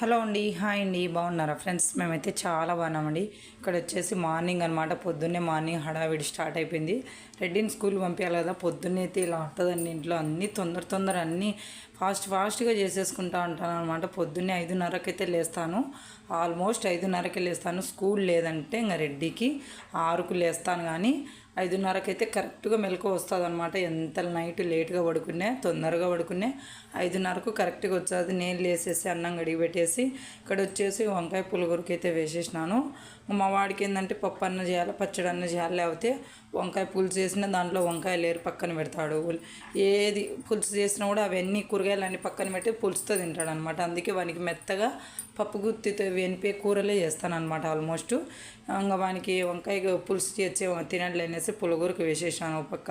Hello అండి hi అండి బాగున్నారా? ఫ్రెండ్స్ మేమైతే చాలా బాగున్నామండి. ఇక్కడ వచ్చేసి మార్నింగ్ అనమాట పొద్దున్నే మార్నింగ్ హడావిడి స్టార్ట్ అయిపోయింది. రెడ్డిని స్కూల్ పంపించాలి కదా పొద్దున్నే అయితే ఇలా ఉంటుందండి ఇంట్లో. అన్నీ తొందర తొందర అన్నీ ఫాస్ట్ ఫాస్ట్గా చేసేసుకుంటా ఉంటాను అనమాట పొద్దున్నే ఐదున్నరకైతే లేస్తాను. ఆల్మోస్ట్ ఐదున్నరకి లేస్తాను స్కూల్ లేదంటే ఇంకా రెడ్డికి ఆరుకు లేస్తాను కానీ ఐదున్నరకి అయితే కరెక్ట్గా మెలకు వస్తుంది అనమాట ఎంత నైట్ లేట్గా పడుకునే తొందరగా పడుకునే ఐదున్నరకు కరెక్ట్గా వచ్చేది. నేను లేసేసి అన్నం గడిగి పెట్టేసి ఇక్కడ వచ్చేసి వంకాయ పులుగురికి అయితే వేసేసినాను. మా వాడికి ఏంటంటే పప్పు అన్న చేయాలి పచ్చడి అన్న చేయాలి లేకపోతే వంకాయ పులుసు చేసినా దాంట్లో వంకాయ లేరు పక్కన పెడతాడు. ఏది పులుసు చేసినా కూడా అవన్నీ కూరగాయలన్నీ పక్కన పెట్టి పులుసుతో తింటాడు అనమాట అందుకే వానికి మెత్తగా పప్పు గుత్తితో వెనిపే కూరలే చేస్తాను అనమాట ఆల్మోస్ట్. ఇంకా వానికి వంకాయ పులుసు చేసి తినట్లే అనేసి పులుగురికి వేసేసాను ఒక పక్క.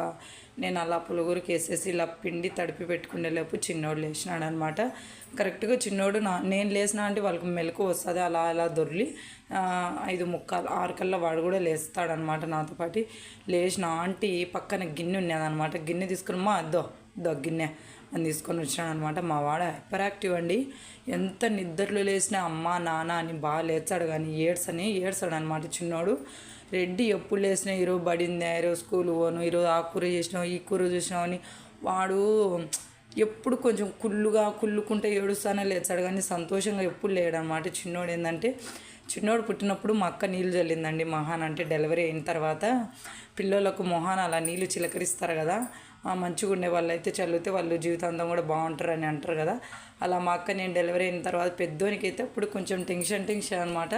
నేను అలా పులుగురికి వేసేసి ఇలా పిండి తడిపి పెట్టుకునేలోపు చిన్నోడు లేచినాడు అనమాట కరెక్ట్గా చిన్నోడు నా నేను లేచినా అంటే వాళ్ళకి మెలకు వస్తుంది అలా అలా దొర్లి ఐదు ముక్కలు ఆరు కల్లా వాడు కూడా లేస్తాడనమాట నాతో పాటు. లేచిన ఆంటీ పక్కన గిన్నె ఉన్నదనమాట. గిన్నె తీసుకుని మా అద్దో గిన్నె. అని తీసుకొని వచ్చాను అనమాట మా వాడ హైపర్ యాక్టివ్ అండి. ఎంత నిద్రలో లేచినా అమ్మ నాన్న అని బాగా లేచాడు కానీ ఏడ్సని ఏడ్చాడు అనమాట చిన్నోడు. రెడ్డి ఎప్పుడు లేచినా ఈరోజు పడింది ఈరోజు స్కూల్ పోను ఈరోజు ఆ కూర చేసినావు ఈ కూర చేసినావు అని వాడు ఎప్పుడు కొంచెం కుళ్ళుగా కుళ్ళుకుంటే ఏడుస్తానే లేచాడు కానీ సంతోషంగా ఎప్పుడు లేడనమాట చిన్నోడు ఏంటంటే చిన్నోడు పుట్టినప్పుడు మా అక్క నీళ్ళు చల్లిందండి మహాన్ అంటే డెలివరీ అయిన తర్వాత పిల్లలకు మొహాన్ అలా నీళ్ళు చిలకరిస్తారు కదా మంచిగా ఉండే వాళ్ళు అయితే చల్లితే వాళ్ళు జీవితాంతం కూడా బాగుంటారని అంటారు కదా. అలా మా అక్క నేను డెలివరీ అయిన తర్వాత పెద్దోనికి అయితే అప్పుడు కొంచెం టెన్షన్ టెన్షన్ అనమాట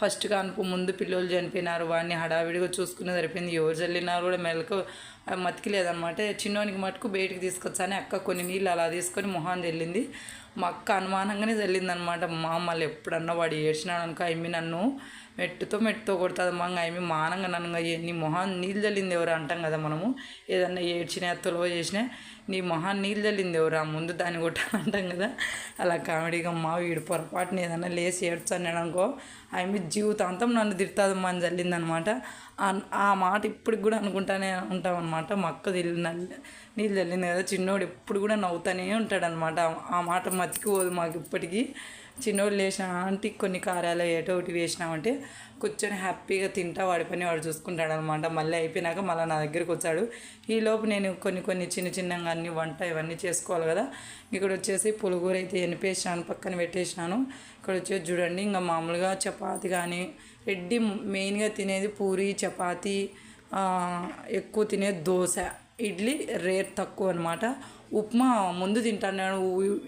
ఫస్ట్ కానుపు ముందు పిల్లలు చనిపోయినారు వాడిని హడావిడిగా చూసుకునే సరిపోయింది. ఎవరు చల్లినారు కూడా మెలకు మతికిలేదనమాట చిన్నోనికి మటుకు బయటికి తీసుకొచ్చాని అక్క కొన్ని నీళ్ళు అలా తీసుకొని మొహాన్ చల్లింది. మా అక్క అనుమానంగానే చల్లిందనమాట మా మళ్ళీ ఎప్పుడన్నా వాడు ఏడ్చినాడు అనుకో అమ్మి నన్ను మెట్టుతో మెట్టుతో కొడుతుంది మా ఏమి మానంగా నన్ను నీ మొహాన్ నీళ్ళు చల్లింది ఎవరు అంటాం కదా మనము. ఏదన్నా ఏడ్చినా తొలవ చేసినా నీ మొహాన్ నీళ్ళు చల్లింది ఎవరు? ఆ ముందు దాన్ని కొట్టాలంటాం కదా. అలా కామెడీగా మా వీడు పొరపాటున ఏదన్నా లేచి ఏడ్చాను అనుకో ఆమె జీవితాంతం నన్ను తిడుతుందమ్మా అని చల్లిందనమాట ఆ- మాట ఇప్పటికి కూడా అనుకుంటానే ఉంటాం అనమాట మా అక్క నీళ్ళు చల్లింది కదా చిన్నోడు ఎప్పుడు కూడా నవ్వుతానే ఉంటాడనమాట ఆ మాట మతికిపోదు మాకు ఇప్పటికీ. చిన్నోడు లేచిన ఆంటీ కొన్ని కార్యాలు ఏటో ఒకటి వేసినామంటే కూర్చొని హ్యాపీగా తింటా వాడి పని వాడు చూసుకుంటాడు అనమాట మళ్ళీ అయిపోయినాక మళ్ళీ నా దగ్గరికి వచ్చాడు. ఈలోపు నేను కొన్ని కొన్ని చిన్న చిన్నగా అన్ని వంట ఇవన్నీ చేసుకోవాలి కదా. ఇక్కడ వచ్చేసి పులుగూర అయితే ఎనిపేసాను పక్కన పెట్టేసినాను. ఇక్కడ వచ్చేసి చూడండి ఇంకా మామూలుగా చపాతి కానీ రెడ్డి మెయిన్గా తినేది పూరి చపాతి ఎక్కువ తినేది దోశ. ఇడ్లీ రేట్ తక్కువ అనమాట ఉప్మా ముందు తింటాను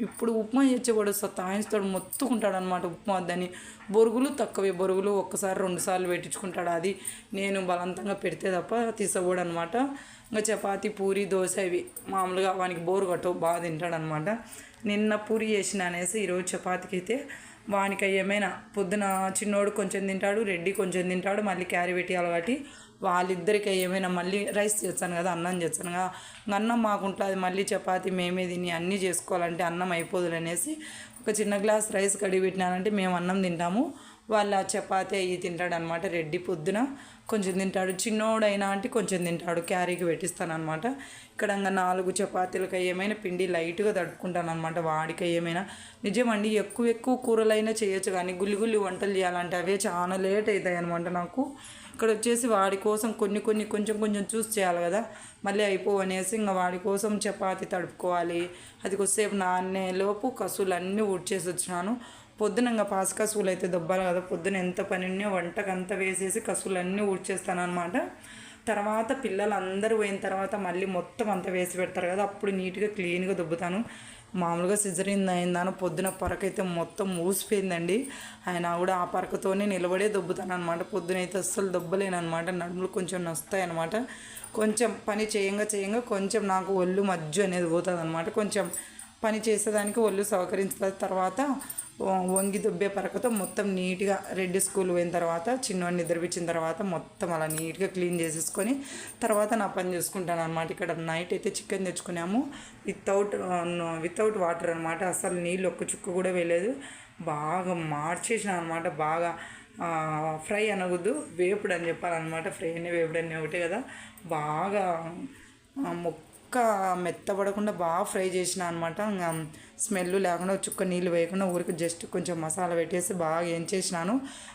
ఇప్పుడు ఉప్మా చేసేవాడు సతాయిస్తాడు మొత్తుకుంటాడు అనమాట ఉప్మా వద్దని బొరుగులు తక్కువే బొరుగులు ఒక్కసారి రెండుసార్లు పెట్టించుకుంటాడు అది. నేను బలవంతంగా పెడితే తప్ప తీసుకోడు అనమాట ఇంకా చపాతి పూరి దోశ ఇవి మామూలుగా వానికి బోరు కట్టవు బాగా తింటాడు అనమాట నిన్న పూరి చేసిన అనేసి ఈరోజు చపాతీకి అయితే వానికి ఏమైనా పొద్దున చిన్నోడు కొంచెం తింటాడు రెడ్డి కొంచెం తింటాడు మళ్ళీ క్యారీ పెట్టాలి కాబట్టి వాళ్ళిద్దరికి ఏమైనా మళ్ళీ రైస్ చేస్తాను కదా అన్నం చేస్తాను కదా అన్నం మాకుంటుంది మళ్ళీ చపాతి మేమే తిని అన్నీ చేసుకోవాలంటే అన్నం అయిపోదులు అనేసి ఒక చిన్న గ్లాస్ రైస్ కడిగి పెట్టినానంటే మేము అన్నం తింటాము. వాళ్ళ చపాతి అయ్యి తింటాడు అనమాట రెడ్డి పొద్దున. కొంచెం తింటాడు. చిన్నోడైనా అంటే కొంచెం తింటాడు. క్యారీకి పెట్టిస్తాను అనమాట ఇక్కడ నాలుగు చపాతీలకు ఏమైనా పిండి లైట్గా తడుపుకుంటాను అనమాట వాడికి ఏమైనా నిజమండి ఎక్కువ ఎక్కువ కూరలైనా చేయొచ్చు కానీ గుల్లి గుల్లి వంటలు చేయాలంటే అవే చాలా లేట్ అవుతాయి అనమాట నాకు. ఇక్కడ వచ్చేసి వాడి కోసం కొన్ని కొన్ని కొంచెం కొంచెం చూసి చేయాలి కదా. మళ్ళీ అయిపోవనేసి ఇంకా వాడి కోసం చపాతి తడుపుకోవాలి. అది కొద్దిసేపు నానేలోపు కసులు అన్నీ ఊడ్చేసి వచ్చినాను. పొద్దున ఇంకా పాస్ కసువులు అయితే దొబ్బాలి కదా. పొద్దున ఎంత పని ఉన్నా వంటకు వేసేసి కసువులన్నీ ఊడ్చేస్తాను అనమాట తర్వాత పిల్లలు అందరూ పోయిన తర్వాత మళ్ళీ మొత్తం అంతా వేసి పెడతారు కదా. అప్పుడు నీట్గా క్లీన్గా దుబ్బుతాను. మామూలుగా సిజరిన్ అయిందాను పొద్దున పరకైతే మొత్తం ఊసిపోయిందండి. ఆయన కూడా ఆ పరకతోనే నిలబడే దొబ్బుతాను అనమాట పొద్దున అయితే అస్సలు దొబ్బలేను అనమాట నడుములు కొంచెం నొస్తాయి అనమాట కొంచెం పని చేయంగా చేయంగా కొంచెం నాకు ఒళ్ళు మజ్జు అనేది పోతుంది అనమాట కొంచెం పని చేసేదానికి ఒళ్ళు సహకరించిన తర్వాత వంగి దుబ్బే పరకతో మొత్తం నీట్గా రెడ్ స్కూల్ పోయిన తర్వాత చిన్నవాడిని నిద్రపించిన తర్వాత మొత్తం అలా నీట్గా క్లీన్ చేసేసుకొని తర్వాత నా పని చూసుకుంటాను అనమాట ఇక్కడ నైట్ అయితే చికెన్ తెచ్చుకున్నాము. వితౌట్ వితౌట్ వాటర్ అనమాట అసలు నీళ్ళు ఒక్క చుక్క కూడా వేయలేదు. బాగా మార్చేసిన అనమాట బాగా ఫ్రై అనకూడదు వేపుడు అని చెప్పాలన్నమాట. ఫ్రై అని వేపుడు అని ఒకటే కదా. బాగా మొక్క చుక్క మెత్తపడకుండా బాగా ఫ్రై చేసిన అనమాట ఇంకా స్మెల్ లేకుండా చుక్క నీళ్ళు వేయకుండా ఊరికి జస్ట్ కొంచెం మసాలా పెట్టేసి బాగా వేయించేసినాను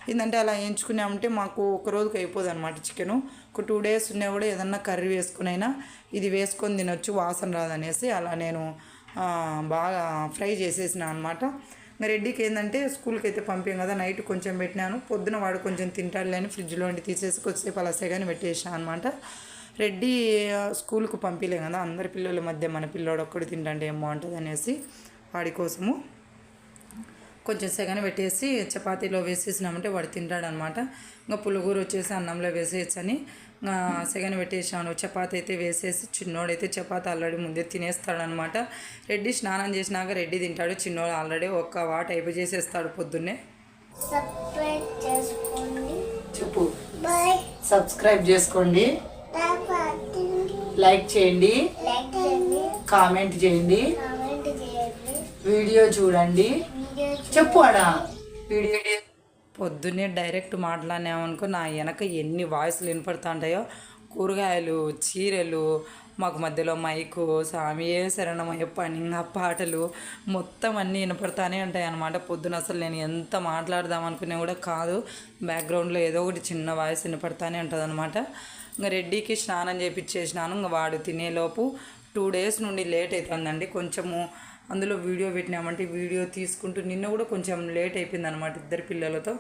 ఏంటంటే అలా వేయించుకున్నామంటే మాకు ఒక రోజుకి అయిపోదు అనమాట చికెను. ఒక టూ డేస్ ఉన్నా కూడా ఏదన్నా కర్రీ వేసుకునైనా ఇది వేసుకొని తినొచ్చు వాసన రాదనేసి అలా నేను బాగా ఫ్రై చేసేసిన అనమాట రెడ్డికి ఏంటంటే స్కూల్కి అయితే పంపాం కదా నైట్ కొంచెం పెట్టినాను. పొద్దున వాడు కొంచెం తింటాడులే అని ఫ్రిడ్జ్లో ఉండి తీసేసి కొద్దిసేపు అలా సెగని పెట్టేసాను అనమాట రెడ్డి స్కూల్కి పంపించలేం కదా అందరి పిల్లల మధ్య మన పిల్లోడు ఒక్కడు తింటే ఏం బాగుంటుంది అనేసి వాడి కోసము కొంచెం సెగన పెట్టేసి చపాతీలో వేసేసినామంటే వాడు తింటాడనమాట. ఇంకా పులుగురు వచ్చేసి అన్నంలో వేసేయచ్చని ఇంకా సెగన పెట్టేసాను చపాతీ అయితే వేసేసి చిన్నోడైతే చపాతీ ఆల్రెడీ ముందే తినేస్తాడనమాట. రెడ్డి స్నానం చేసినాక రెడ్డి తింటాడు. చిన్నోడు ఆల్రెడీ ఒక్క వాట అయిపోయి చేసేస్తాడు పొద్దున్నే. సబ్స్క్రైబ్ చేసుకోండి. చెప్పు. సబ్స్క్రైబ్ చేసుకోండి. లైక్ చేయండి. కామెంట్ చేయండి. వీడియో చూడండి. చెప్పు అడా. వీడియో పొద్దున్నే డైరెక్ట్ మాట్లాడినామనుకో నా వెనక ఎన్ని వాయిస్లు వినపడుతూ ఉంటాయో కూరగాయలు చీరలు మాకు మధ్యలో మైకు సామియే శరణమయ్య పని పాటలు మొత్తం అన్నీ వినపడతానే ఉంటాయి అన్నమాట. పొద్దున అసలు నేను ఎంత మాట్లాడదాం అనుకునే కూడా కాదు. బ్యాక్గ్రౌండ్లో ఏదో ఒకటి చిన్న వాయిస్ వినపడతానే ఉంటుంది అనమాట ఇంకా రెడ్డికి స్నానం చేపించేసినాను ఇంకా వాడు తినేలోపు టూ డేస్ నుండి లేట్ అవుతుందండి కొంచెము అందులో వీడియో పెట్టినామంటే వీడియో తీసుకుంటూ నిన్న కూడా కొంచెం లేట్ అయిపోయింది అనమాట ఇద్దరు పిల్లలతో.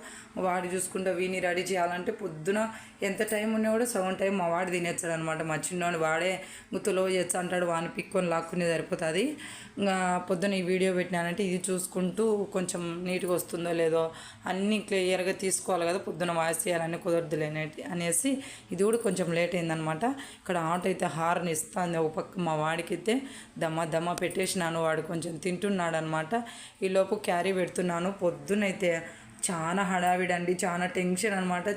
వాడు చూసుకుంటూ వీని రెడీ చేయాలంటే పొద్దున ఎంత టైం ఉన్నా కూడా సగం టైం మా వాడు తినేస్తాడు అనమాట మా చిన్నవాడు వాడే గుత్తులో చేస్తా అంటాడు వాడిని పిక్కొని లాక్కునే సరిపోతుంది. ఇంకా పొద్దున ఈ వీడియో పెట్టినానంటే ఇది చూసుకుంటూ కొంచెం నీట్గా వస్తుందో లేదో అన్నీ క్లియర్గా తీసుకోవాలి కదా పొద్దున వాయిస్ చేయాలని కుదరదులే అనేసి ఇది కూడా కొంచెం లేట్ అయిందనమాట ఇక్కడ ఆటో అయితే హార్న్ ఇస్తుంది ఒక పక్క మా వాడికి అయితే దమ్మ దమ్మ పెట్టేసినాను వాడు కొంచెం తింటున్నాడు అనమాట ఈలోపు క్యారీ పెడుతున్నాను. పొద్దునైతే చాలా హడావిడండి చాలా టెన్షన్ అనమాట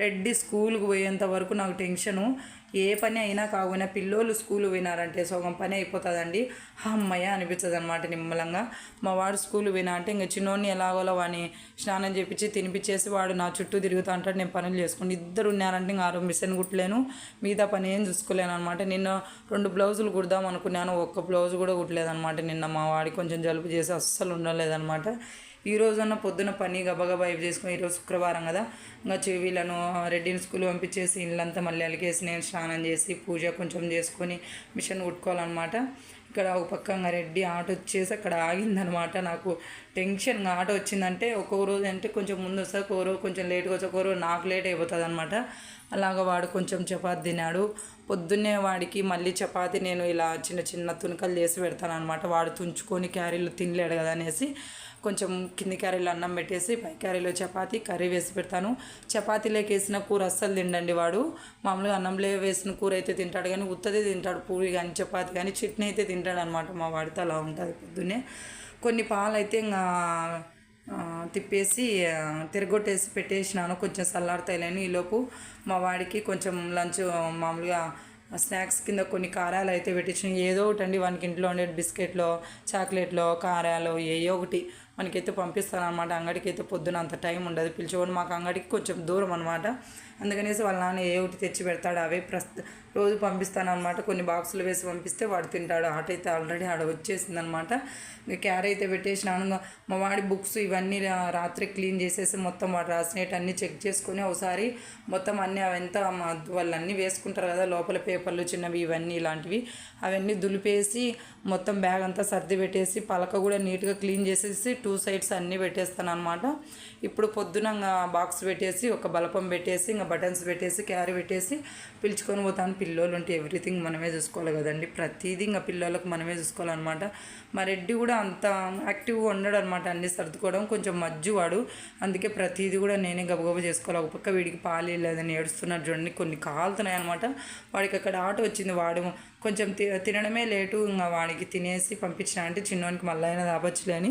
రెడ్డి స్కూల్కి పోయేంత వరకు నాకు టెన్షను. ఏ పని అయినా కాకపోయినా పిల్లోళ్ళు స్కూల్ పోయినారంటే సగం పని అయిపోతుందండి. అమ్మయ్య అనిపిస్తుంది అనమాట నిమ్మలంగా. మా వాడు స్కూల్ పోయినా అంటే ఇంకా చిన్నోడిని ఎలాగోలా వాడిని స్నానం చేపించి తినిపించేసి వాడు నా చుట్టూ తిరుగుతూ అంటాడు నేను పనులు చేసుకుని. ఇద్దరు ఉన్నారంటే ఇంకా ఆరు మిషన్ కుట్టలేను మిగతా పని ఏం చూసుకోలేను అనమాట నిన్న రెండు బ్లౌజులు కుడదాం అనుకున్నాను ఒక్క బ్లౌజ్ కూడా కుట్టలేదన్నమాట నిన్న. మా వాడికి కొంచెం జలుబు చేసి అస్సలు ఉండలేదనమాట ఈ రోజున్న పొద్దున పని గబగబా ఇవి చేసుకుని ఈరోజు శుక్రవారం కదా. ఇంకా చెవిలను రెడ్డిని స్కూల్ పంపించేసి ఇల్లంతా మళ్ళీ అలికేసి నేను స్నానం చేసి పూజ కొంచెం చేసుకొని మిషన్ కుట్టుకోవాలన్నమాట. ఇక్కడ ఒక పక్కంగా రెడ్డి ఆటో వచ్చేసి అక్కడ ఆగిందనమాట నాకు టెన్షన్ ఆటో వచ్చిందంటే ఒక్కొక్క రోజు అంటే కొంచెం ముందు వస్తే ఒక్కొక్క రోజు కొంచెం లేట్గా వచ్చి ఒక్కొక్క రోజు నాకు లేట్ అయిపోతుంది అనమాట అలాగ వాడు కొంచెం చపాతి తినాడు పొద్దున్నే వాడికి మళ్ళీ చపాతి నేను ఇలా చిన్న చిన్న తునకలు చేసి పెడతాను అనమాట వాడు తుంచుకొని క్యారీలు తినలేడు కదా అనేసి కొంచెం కింది క్యారీలో అన్నం పెట్టేసి పై క్యారీలో చపాతి కర్రీ వేసి పెడతాను. చపాతీలోకి వేసిన కూర అస్సలు తిండండి వాడు. మామూలుగా అన్నంలో వేసిన కూర అయితే తింటాడు కానీ ఉత్తదే తింటాడు. పూరి కానీ చపాతి కానీ చట్నీ అయితే తింటాడు అనమాట మా వాడితో అలా ఉంటుంది పొద్దున్నే. కొన్ని పాలు అయితే ఇంకా తిప్పేసి తిరగొట్టేసి పెట్టేసినాను. కొంచెం చల్లారుతాయిలేని ఈలోపు మా వాడికి కొంచెం లంచ్ మామూలుగా స్నాక్స్ కింద కొన్ని కారాలు అయితే పెట్టించిన. ఏదో ఒకటి అండి వానికి ఇంట్లో ఉండే బిస్కెట్లో చాక్లెట్లో కారాలు ఏయో ఒకటి. మనకైతే పంపిస్తాను అనమాట అంగడికి అయితే పొద్దున అంత టైం ఉండదు. పిలిచేవాడు మాకు అంగడికి కొంచెం దూరం అనమాట అందుకనేసి వాళ్ళ నాన్న ఏ ఒకటి తెచ్చి పెడతాడు అవే ప్రస్తు రోజు పంపిస్తాను అనమాట కొన్ని బాక్సులు వేసి పంపిస్తే వాడు తింటాడు. ఆట అయితే ఆల్రెడీ ఆడ వచ్చేసింది అనమాట ఇంకా క్యారీ అయితే పెట్టేసినాను మా వాడి బుక్స్ ఇవన్నీ రాత్రి క్లీన్ చేసేసి మొత్తం వాడు రాసినట్టు అన్నీ చెక్ చేసుకొని ఒకసారి మొత్తం అన్నీ అవంతా మా వాళ్ళు అన్నీ వేసుకుంటారు కదా. లోపల పేపర్లు చిన్నవి ఇవన్నీ ఇలాంటివి. అవన్నీ దులిపేసి మొత్తం బ్యాగ్ అంతా సర్ది పెట్టేసి పలక కూడా నీట్గా క్లీన్ చేసేసి టూ టూ సైడ్స్ అన్నీ పెట్టేస్తాను అనమాట ఇప్పుడు పొద్దున ఇంకా బాక్స్ పెట్టేసి ఒక బలపం పెట్టేసి ఇంకా బటన్స్ పెట్టేసి క్యారీ పెట్టేసి పిలుచుకొని పోతాను. పిల్లోలు ఉంటే ఎవ్రీథింగ్ మనమే చూసుకోవాలి కదండి. ప్రతిదీ ఇంకా పిల్లలకు మనమే చూసుకోవాలన్నమాట. మా రెడ్డి కూడా అంత యాక్టివ్గా ఉండడు అనమాట అన్ని సర్దుకోవడం. కొంచెం మజ్జువాడు అందుకే ప్రతిదీ కూడా నేనే గబగబ చేసుకోవాలి. ఒక పక్క వీడికి పాలు లేదని ఏడుస్తున్నాడు చూడండి. కొన్ని కాలుతున్నాయి అనమాట వాడికి అక్కడ ఆటో వచ్చింది. వాడు కొంచెం తినడమే లేటు ఇంకా వాడికి తినేసి పంపించిన అంటే చిన్నవానికి మళ్ళీ అయినా దాపచ్చులే అని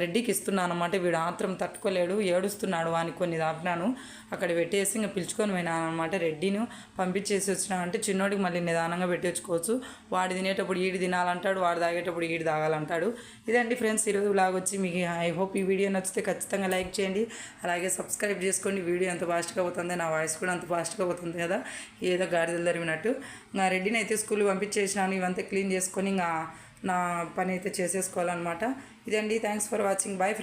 రెడ్డికి ఇస్తున్నాను అనమాట వీడు ఆత్రం తట్టుకోలేడు ఏడుస్తున్నాడు అని కొన్ని దాపినాను అక్కడ పెట్టేసి ఇంకా పిలుచుకొని పోయినాను అనమాట రెడ్డిని. పంపించేసి వచ్చినా అంటే చిన్నోడికి మళ్ళీ నిదానంగా పెట్టేసుకోవచ్చు. వాడు తినేటప్పుడు ఈడు తినాలంటాడు వాడు తాగేటప్పుడు ఈడు తాగాలంటాడు. ఇదండి ఫ్రెండ్స్ ఈరోజు బ్లాగ్ వచ్చి మీకు ఐ హోప్ ఈ వీడియో నచ్చితే ఖచ్చితంగా లైక్ చేయండి. అలాగే సబ్స్క్రైబ్ చేసుకోండి. వీడియో ఎంత ఫాస్ట్గా పోతుంది నా వాయిస్ కూడా అంత ఫాస్ట్గా పోతుంది కదా. ఏదో గాడిదలు తరిమినట్టు. నా రెడ్డిని అయితే స్కూల్ పంపించేసినాను. ఇవంతా క్లీన్ చేసుకొని ఇంకా నా పని అయితే చేసేసుకోవాలన్నమాట. ఇదండి. Thanks for watching bye friends